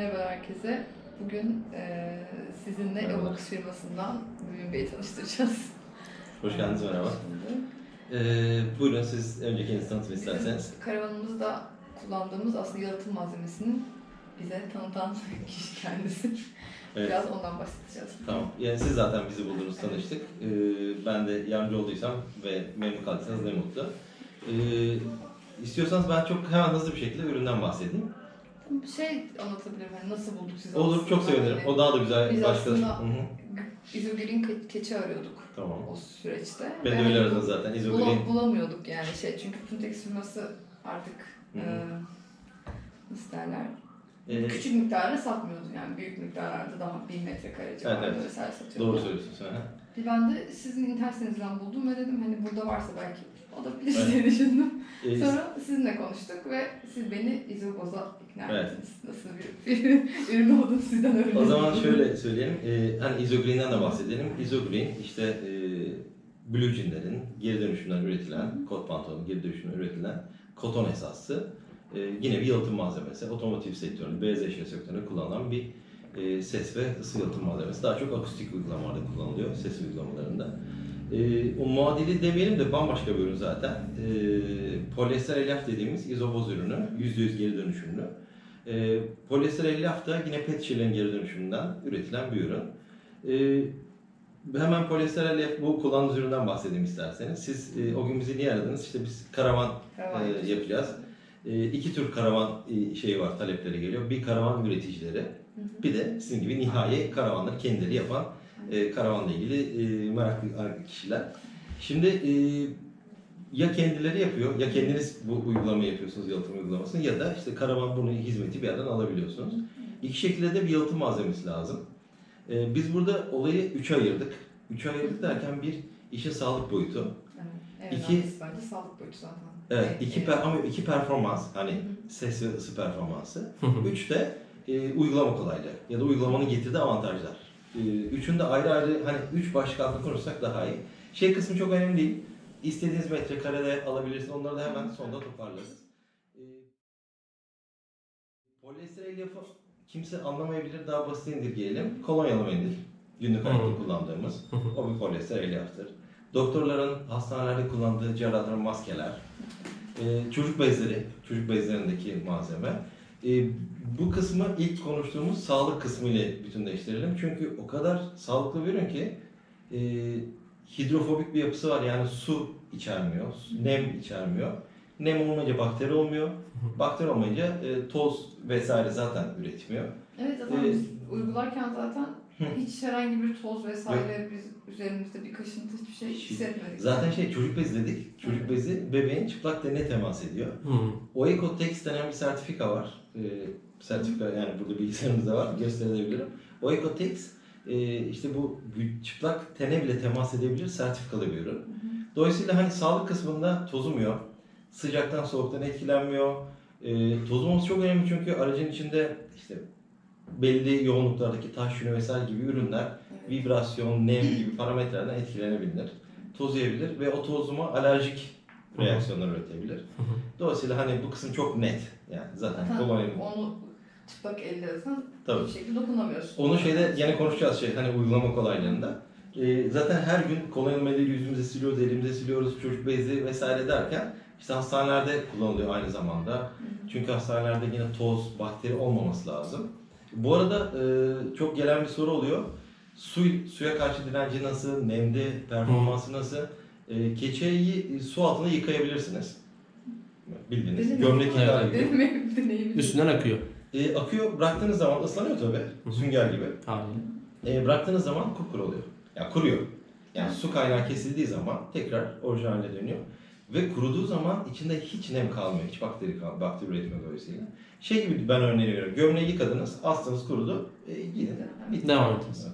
Merhaba herkese. Bugün eee sizinle Merhaba. Evox firmasından Mümin Bey'i tanıştıracağız. Hoş geldiniz merhaba. Ee, buyurun siz önce kendinizi tanıtın isterseniz. Bizim karavanımızda kullandığımız aslında yalıtım malzemesinin bize tanıtan kişi kendisi. Evet. Biraz ondan bahsedeceğiz. Tamam. Yani siz zaten bizi buldunuz, tanıştık. Ee, ben de yardımcı olduysam ve memnun kaldıysanız ne mutlu. Ee, istiyorsanız ben çok hemen hızlı bir şekilde üründen bahsedeyim. Bir şey anlatabilirim. Yani nasıl bulduk sizi Olur, aslında? çok sevinirim. Hani O daha da güzel Biz başka. aslında- Hı hı. İzogül'ün ke- keçi arıyorduk Tamam. o süreçte. Ve de öyle hani zaten. bula- İzogül'ün bulamıyorduk yani şey çünkü Puntex firması artık Hı eee nasıl derler Ee, Küçük miktarda satmıyordu yani büyük miktarlarda daha 1000 metrekare civarında Evet, evet. vesaire satıyordu. doğru söylüyorsunuz. Hı hı. Bir ben de sizin internet sitenizden buldum ve dedim hani burada varsa belki olabilir Evet. diye düşündüm. Ee, Sonra sizinle konuştuk ve siz beni izoboz'a ikna Evet. ettiniz. Nasıl bir, bir ürün olduğunu sizden öğrendim. O zaman şöyle söyleyelim. Ee, hani Isogreen'den de bahsedelim. Isogreen işte e, Blue Jean'lerin geri dönüşümden üretilen, kot pantolonun geri dönüşümden üretilen koton esaslı e, yine bir yalıtım malzemesi. Otomotiv sektöründe, beyaz eşya sektöründe kullanılan bir e, ses ve ısı yalıtım malzemesi. Daha çok akustik uygulamalarda kullanılıyor, ses uygulamalarında. E, o muadili demeyelim de bambaşka bir ürün zaten. E, polyester elyaf dediğimiz izoboz ürünü, %100 geri dönüşümlü. E, polyester elyaf da yine pet şişelerin geri dönüşümünden üretilen bir ürün. E, hemen polyester elyaf bu kullandığınız üründen bahsedeyim isterseniz. Siz e, o gün bizi niye aradınız? İşte biz karavan Karavan e, yapacağız. yapacağız. E, iki tür karavan e, şeyi var, talepleri geliyor. Bir karavan üreticileri, Hı hı. bir de sizin gibi nihai karavanları kendileri yapan e, karavanla ilgili e, meraklı kişiler. Şimdi e, ya kendileri yapıyor ya kendiniz bu uygulamayı yapıyorsunuz yalıtım uygulamasını ya da işte karavan bunu hizmeti bir yerden alabiliyorsunuz. İki şekilde de bir yalıtım malzemesi lazım. E, biz burada olayı üçe ayırdık. Üçe ayırdık derken bir işin sağlık boyutu. Evet. En İki- bence sağlık boyutu zaten. Evet, Evet, iki evet. per, ama iki performans hani ses ve ısı performansı. Üç de e, uygulama kolaylığı ya da uygulamanın getirdiği avantajlar. E, üçünü de ayrı ayrı hani üç başlık altında konuşsak daha iyi. Şey kısmı çok önemli değil. İstediğiniz metrekarede alabilirsiniz. Onları da hemen sonda toparlarız. E, polyester elyafı kimse anlamayabilir. Daha basit indirgeyelim. Kolonyalı mendil. Günlük hayatta kullandığımız. O bir polyester elyaftır. Doktorların hastanelerde kullandığı cerrahların maskeler. Ee, çocuk bezleri, çocuk bezlerindeki malzeme. Ee, bu kısmı ilk konuştuğumuz sağlık kısmı ile bütünleştirelim. Çünkü o kadar sağlıklı bir ürün ki e, hidrofobik bir yapısı var. Yani su içermiyor, nem içermiyor. Nem olmayınca bakteri olmuyor. Bakteri olmayınca e, toz vesaire zaten üretmiyor. Evet zaten Ee, biz uygularken zaten. Hiç herhangi bir toz vesaire biz üzerimizde bir kaşıntı hiçbir şey hissetmedik. Zaten şey çocuk bezi dedik. Çocuk bezi bebeğin çıplak tenine temas ediyor. Hı. Oecotex denen bir sertifika var. Ee, sertifika yani burada bilgisayarımızda var. Gösterebilirim. Oecotex e, işte bu çıplak tene bile temas edebilir sertifikalı bir ürün. Dolayısıyla hani sağlık kısmında tozumuyor. Sıcaktan soğuktan etkilenmiyor. E, tozulması çok önemli çünkü aracın içinde işte belli yoğunluklardaki taş yünü vesaire gibi ürünler vibrasyon, nem gibi parametrelerden etkilenebilir. Tozuyabilir ve o tozuma alerjik reaksiyonlar üretebilir. Dolayısıyla hani bu kısım çok net. Yani zaten kolonya onu çıplak elle zaten Tabii. hiçbir şekilde dokunamıyorsun. Onu şeyde yine konuşacağız şey hani uygulama kolaylığında. Ee, zaten her gün kolonyalı medyayı yüzümüze siliyoruz, elimize siliyoruz, çocuk bezi vesaire derken işte hastanelerde kullanılıyor aynı zamanda. Çünkü hastanelerde yine toz, bakteri olmaması lazım. Bu arada e, çok gelen bir soru oluyor. Su, suya karşı direnci nasıl, nemde performansı nasıl? E, keçeyi e, su altında yıkayabilirsiniz. Bildiğiniz gömlek yıkar gibi. Benim ev deneyimim. Üstünden akıyor. E, akıyor bıraktığınız zaman ıslanıyor tabii. Sünger gibi. Haliyle. E, bıraktığınız zaman kupkuru oluyor. Yani kuruyor. Yani su kaynağı kesildiği zaman tekrar orijinaline dönüyor. Ve kuruduğu zaman içinde hiç nem kalmıyor. Hiç bakteri kalmıyor. Bakteri üretmiyor dolayısıyla. Şey gibi ben örneğini veriyorum. Gömleği yıkadınız, astınız kurudu. E, gidin. Bitti. Devam ediniz.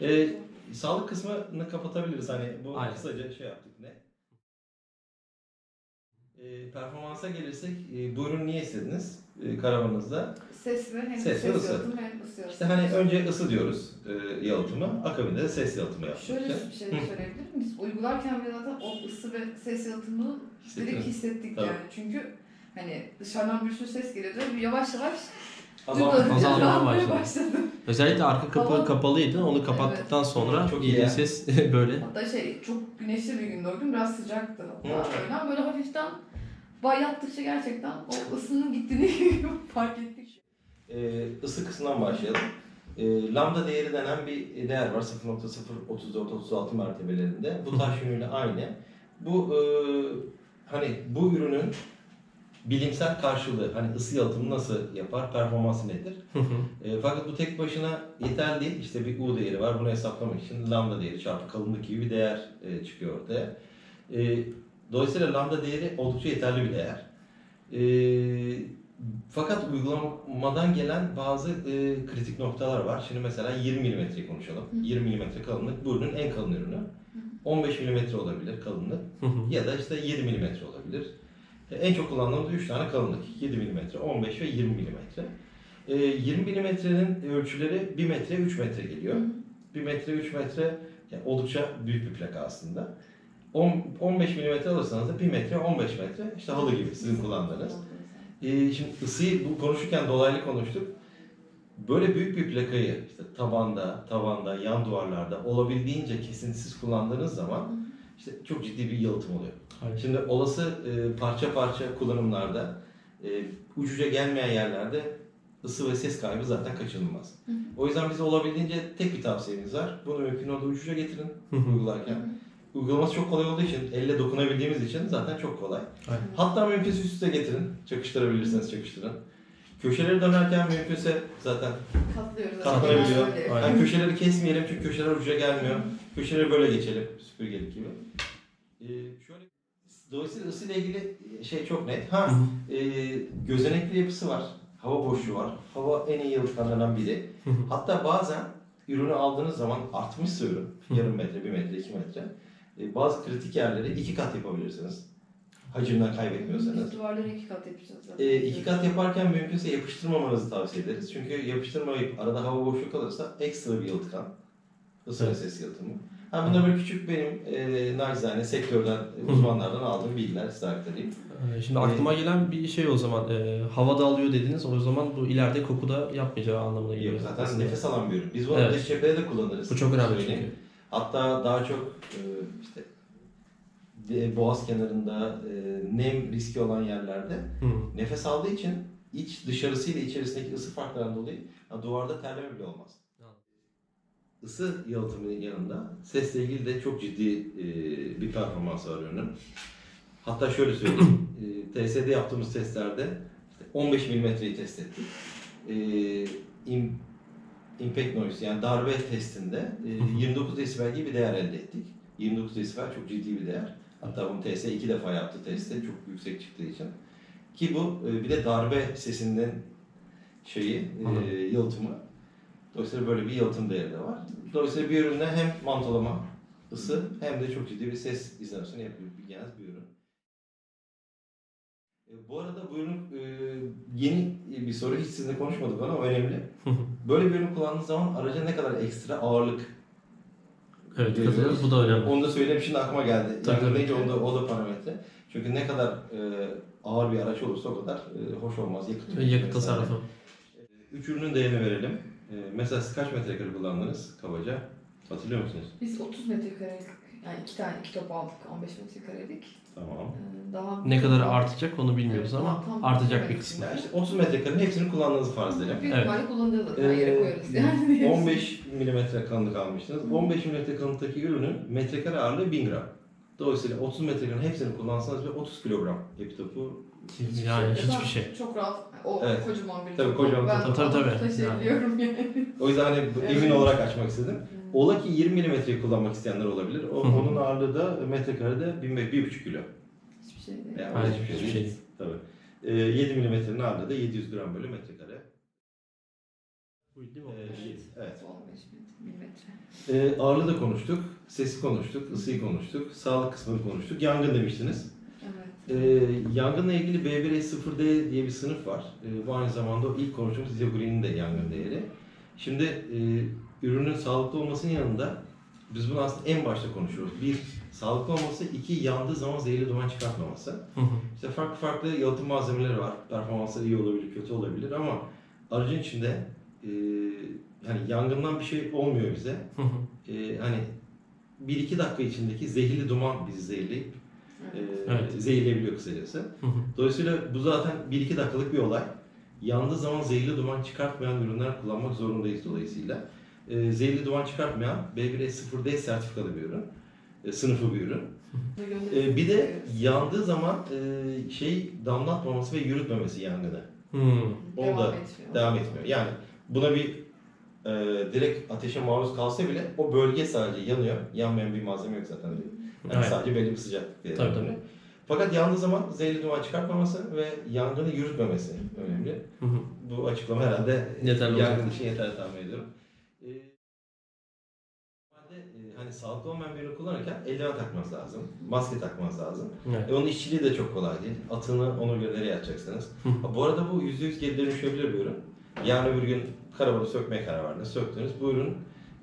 E, sağlık kısmını kapatabiliriz. Hani bu Aynen. kısaca şey yaptık? E, performansa gelirsek, e, bu ürünü niye istediniz e, karavanınızda? Ses ve hem Ses ve ısı. hem. İşte hani önce ısı diyoruz e, yalıtımı, akabinde de ses yalıtımı yaptık. Şöyle bir şey de söyleyebilir miyim? Biz uygularken bile zaten o ısı ve ses yalıtımını direkt Hissettiniz. hissettik Tabii. yani. Çünkü hani dışarıdan bir sürü ses geliyordu ve yavaş yavaş Duymadım. azalmaya başladı. başladı. Özellikle arka kapı Hava- kapalıydı. Onu kapattıktan sonra Çok iyi iyice ya. ses böyle. Hatta şey çok güneşli bir gündü o gün biraz sıcaktı hatta öğlen böyle hafiften bay yattıkça gerçekten o ısının gittiğini fark ettik. Ee, ısı kısmından başlayalım. Ee, lambda değeri denen bir değer var 0.034-36 mertebelerinde. Bu taş yönüyle aynı. Bu e, hani bu ürünün bilimsel karşılığı hani ısı yalıtımı nasıl yapar, performansı nedir? E, fakat bu tek başına yeterli değil. İşte bir U değeri var. Bunu hesaplamak için lambda değeri çarpı kalınlık gibi bir değer e, çıkıyor ortaya. E, dolayısıyla lambda değeri oldukça yeterli bir değer. E, fakat uygulamadan gelen bazı e, kritik noktalar var. Şimdi mesela 20 mm konuşalım. Hı. 20 mm kalınlık bu ürünün en kalın ürünü. 15 mm olabilir kalınlık ya da işte 7 mm olabilir. E, En çok kullandığımız 3 tane kalınlık. 7 mm, 15 ve 20 mm. E, 20 milimetrenin ölçüleri 1 metre 3 metre geliyor. 1 metre 3 metre yani oldukça büyük bir plaka aslında. 10, 15 milimetre alırsanız da 1 metre 15 metre işte halı gibi sizin kullandığınız. E, şimdi ısıyı bu konuşurken dolaylı konuştuk. Böyle büyük bir plakayı işte tabanda, tavanda, yan duvarlarda olabildiğince kesintisiz kullandığınız zaman işte çok ciddi bir yalıtım oluyor. Aynen. Şimdi olası e, parça parça kullanımlarda e, ucuca gelmeyen yerlerde ısı ve ses kaybı zaten kaçınılmaz. Hı hı. O yüzden bize olabildiğince tek bir tavsiyemiz var. Bunu mümkün olduğu ucuca getirin uygularken. Uygulaması çok kolay olduğu için, elle dokunabildiğimiz için zaten çok kolay. Aynen. Hatta mümkünse üst üste getirin. Çakıştırabilirseniz çakıştırın. Köşeleri dönerken mümkünse zaten Katlıyoruz. katlanabiliyor. Yani köşeleri kesmeyelim çünkü köşeler ucuca gelmiyor. Köşeleri böyle geçelim süpürgelik gibi. Ee, şöyle dolayısıyla ısı ile ilgili şey çok net. Ha e, gözenekli yapısı var. Hava boşluğu var. Hava en iyi yalıtkanlarından biri. Hatta bazen ürünü aldığınız zaman artmışsa ürün, yarım metre, bir metre, iki metre. E, bazı kritik yerleri iki kat yapabilirsiniz. Hacimden kaybetmiyorsanız. Biz duvarları iki kat yapacağız zaten. E, iki kat yaparken mümkünse yapıştırmamanızı tavsiye ederiz. Çünkü yapıştırmayıp arada hava boşluğu kalırsa ekstra bir yalıtkan. Isı ve Evet. ses yalıtımı. Ha bunlar böyle küçük benim e, nacizane sektörden, e, uzmanlardan aldığım bilgiler size aktarayım. Ee, Şimdi aklıma gelen bir şey o zaman. E, havada alıyor dediniz. O zaman bu ileride koku da yapmayacağı anlamına geliyor. Yok, zaten aslında. nefes alan bir ürün. Biz bunu Evet. dış cephede de kullanırız. Bu çok önemli çünkü. Hatta daha çok e, işte de- boğaz kenarında e, nem riski olan yerlerde Hı. nefes aldığı için iç dışarısıyla içerisindeki ısı farklarından dolayı ha, duvarda terleme bile olmaz. Isı yalıtımının yanında sesle ilgili de çok ciddi e, bir performans var ürünün. Hatta şöyle söyleyeyim, e, TSD yaptığımız testlerde işte 15 milimetreyi test ettik. E, im- impact noise yani darbe testinde e, 29 desibel gibi bir değer elde ettik. 29 desibel çok ciddi bir değer. Hatta bunu TS iki defa yaptı testte çok yüksek çıktığı için. Ki bu e, bir de darbe sesinden şeyi, Anladım. e, yalıtımı. Dolayısıyla böyle bir yalıtım değeri de var. Dolayısıyla bir üründe hem mantolama, ısı hem de çok ciddi bir ses izolasyonu yapıyor bir genel bir ürün. E, bu arada bu ürün e, yeni bir soru hiç sizinle konuşmadık ama önemli. Böyle bir ürün kullandığınız zaman araca ne kadar ekstra ağırlık Evet veriyoruz? katılıyorum. Bu da önemli. Onu da söyleyeyim şimdi aklıma geldi. Tabii, Yani neydi o da, o da parametre. Çünkü ne kadar e, ağır bir araç olursa o kadar e, hoş olmaz. Yakıt yakıt tasarrufu. Üç ürünün değerini verelim. E, mesela siz kaç metrekare kullandınız kabaca? Hatırlıyor musunuz? Biz 30 metrekarelik yani iki tane iki top aldık 15 metrekarelik. Tamam. Ee, Daha Ne kadar artacak onu bilmiyoruz ama Tam- artacak bir evet. kısmı. Yani işte 30 metrekarenin hepsini kullandığınızı farz edelim. Büyük Evet. ihtimalle kullanacağız zaten. Ee, yere koyarız yani. 15 milimetre kalınlık almıştınız. 15 milimetre kalınlıktaki ürünün metrekare ağırlığı 1000 gram. Dolayısıyla 30 metrekarenin hepsini kullansanız ve 30 kilogram epitopu Yani Zaten hiçbir şey. Çok rahat. O Evet. kocaman bir Tabii, kocaman Ben. Tabii, tabii, tabii. taşıyabiliyorum yani. O yüzden hani bu Evet. emin olarak açmak istedim. Ola ki 20 milimetreyi kullanmak isteyenler olabilir. O, Hı hı. onun ağırlığı da metrekarede 1,5 kilo. Hiçbir şey değil. Yani Aynen, hiçbir şey hiçbir şey değil. Tabii. Ee, 7 milimetrenin ağırlığı da 700 gram bölü metrekare. Buydu değil mi? Ee, evet. 15 milimetre. Ee, ağırlığı da konuştuk, sesi konuştuk, ısıyı konuştuk, sağlık kısmını konuştuk. Yangın demiştiniz. Evet. Ee, yangınla ilgili B1E0D diye bir sınıf var. Ee, bu aynı zamanda o ilk konuştuğumuz izogrenin de yangın değeri. Şimdi e, ürünün sağlıklı olmasının yanında biz bunu aslında en başta konuşuyoruz. Bir, sağlıklı olması. iki yandığı zaman zehirli duman çıkartmaması. Hı hı. İşte farklı farklı yalıtım malzemeleri var. Performansları iyi olabilir, kötü olabilir ama aracın içinde e, hani yangından bir şey olmuyor bize. Hı hı. E, hani 1-2 dakika içindeki zehirli duman bizi zehirleyip e, Evet. zehirleyebiliyor kısacası. Hı hı. Dolayısıyla bu zaten 1-2 dakikalık bir olay. Yandığı zaman zehirli duman çıkartmayan ürünler kullanmak zorundayız dolayısıyla. E, zehirli duman çıkartmayan B1S0D sertifikalı bir ürün. E, sınıfı bir ürün. E, bir de yandığı zaman e, şey damlatmaması ve yürütmemesi yangını. Hı. o devam da etmiyor. Devam etmiyor. Yani buna bir e, direkt ateşe maruz kalsa bile o bölge sadece yanıyor. Yanmayan bir malzeme yok zaten. Yani Evet. sadece belli bir sıcaklık. Tabii, tabii. Fakat yandığı zaman zehirli duman çıkartmaması ve yangını yürütmemesi önemli. Hı hı. Bu açıklama herhalde Yeterli yangın olacak. için yeterli tahmin ediyorum. Ee, e, hani sağlıklı olmayan bir ürün kullanırken eldiven takmanız lazım, maske takmanız lazım. Evet. E, onun işçiliği de çok kolay değil. Atını ona göre nereye atacaksınız? Hı. Bu arada bu %100 geri dönüşebilir bir ürün. Yarın öbür gün karavanı sökmeye karar verdiniz, söktünüz. Bu ürün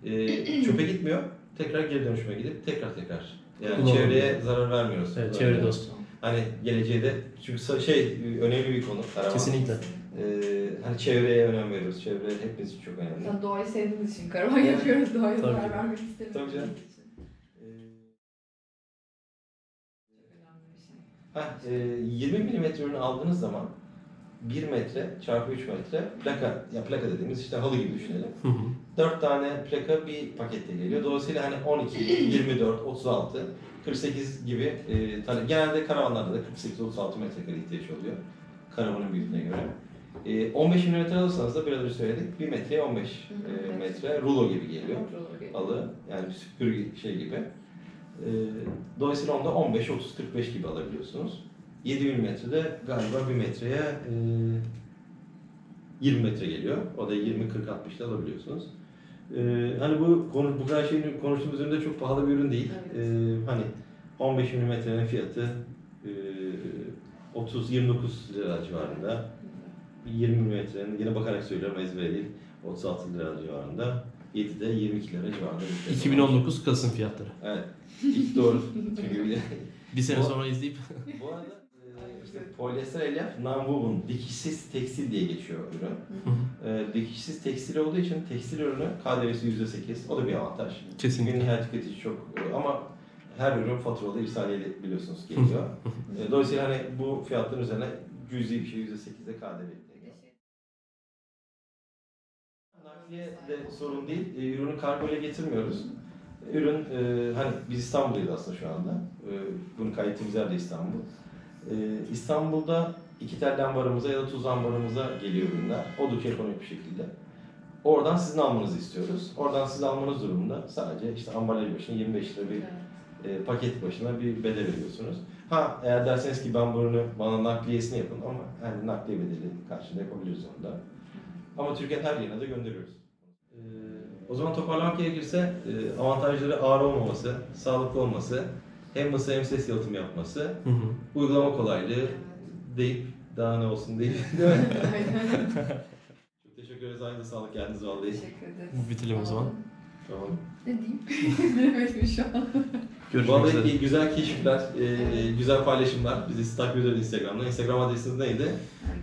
e, çöpe gitmiyor, tekrar geri dönüşüme gidip tekrar tekrar. Yani Kullanılıyor. çevreye zarar vermiyoruz. Evet, çevre dostu. Hani geleceğe de çünkü şey önemli bir konu karavan. Kesinlikle. Ee, hani çevreye önem veriyoruz. Çevre hepimiz için çok önemli. Sen doğayı sevdiğimiz için karavan yapıyoruz. Doğaya Tabii. zarar vermek istemiyoruz. Tabii canım. Şey. heh, e, 20 mm ürünü aldığınız zaman 1 metre çarpı 3 metre plaka, ya plaka dediğimiz işte halı gibi düşünelim. Hı hı. 4 tane plaka bir pakette geliyor. Dolayısıyla hani 12, 24, 36, 48 gibi e, tane, genelde karavanlarda da 48-36 metrekare ihtiyaç oluyor. Karavanın büyüklüğüne göre. E, 15 mm alırsanız da biraz önce söyledik 1 metreye 15 Hı hı, e, metre rulo gibi geliyor. Alı yani bir süpürge şey gibi. E, dolayısıyla onda 15, 30, 45 gibi alabiliyorsunuz. 7 milimetrede galiba 1 metreye e, 20 metre geliyor. O da 20, 40, 60 ile alabiliyorsunuz. Ee, hani bu konu bu kadar şeyin konuştuğumuz üründe çok pahalı bir ürün değil. Evet. Ee, hani 15 milimetrenin fiyatı e, 30-29 lira civarında. 20 milimetrenin yine bakarak söylüyorum ezbere değil 36 lira civarında. 7'de 22 lira civarında. bir fiyatı var. 2019 Kasım fiyatları. Evet. İlk doğru. Çünkü bir- sene sonra izleyip bu arada e, işte polyester elyaf non-woven dikişsiz tekstil diye geçiyor ürün. E, dikişsiz tekstil olduğu için tekstil ürünü KDV'si %8. O da bir avantaj. kesinlikle. Bugün her tüketici çok ama her ürün faturalı irsaliye biliyorsunuz geliyor. E, Dolayısıyla hani bu fiyatların üzerine cüzi bir şey %8'de KDV ekleniyor. Nakliye de sorun değil. E, ürünü kargo ile getirmiyoruz. Ürün e, hani biz İstanbul'dayız aslında şu anda. E, bunun kaydettiğimiz yer de İstanbul. E, İstanbul'da iki tel ambarımıza ya da tuz ambarımıza geliyor ürünler. Oldukça ekonomik bir şekilde. Oradan sizin almanızı istiyoruz. Oradan siz almanız durumunda sadece işte ambalaj başına 25 lira bir e, paket başına bir bedel veriyorsunuz. Ha eğer derseniz ki ben bu ürünü bana nakliyesini yapın ama yani nakliye bedeli karşında yapabiliriz onu da. Ama Türkiye'nin her yerine de gönderiyoruz. Ee, o zaman toparlamak gerekirse e, avantajları ağır olmaması, sağlıklı olması, hem ısı hem ses yalıtımı yapması, Hı hı. uygulama kolaylığı deyip daha ne olsun deyip değil mi? Çok teşekkür ederiz. Aynı sağlık geldiniz vallahi. Teşekkür ederiz. Bitirelim o zaman. Tamam. Ne diyeyim? Bilemedim şu an. Görüşmek Vallahi üzere. güzel keşifler, e, güzel paylaşımlar. Bizi takip edin Instagram'dan. Instagram adresiniz neydi?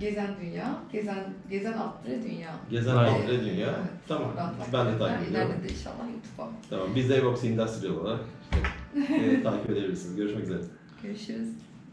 Gezen Dünya, Gezen Gezen Attre Dünya. Gezen Aynen. Andre Dünya. Evet, Tamam. takip Ben de takip ediyorum. İleride de inşallah YouTube'a. Tamam. Biz de Evox Industrial olarak e, takip edebilirsiniz. Görüşmek üzere. Görüşürüz.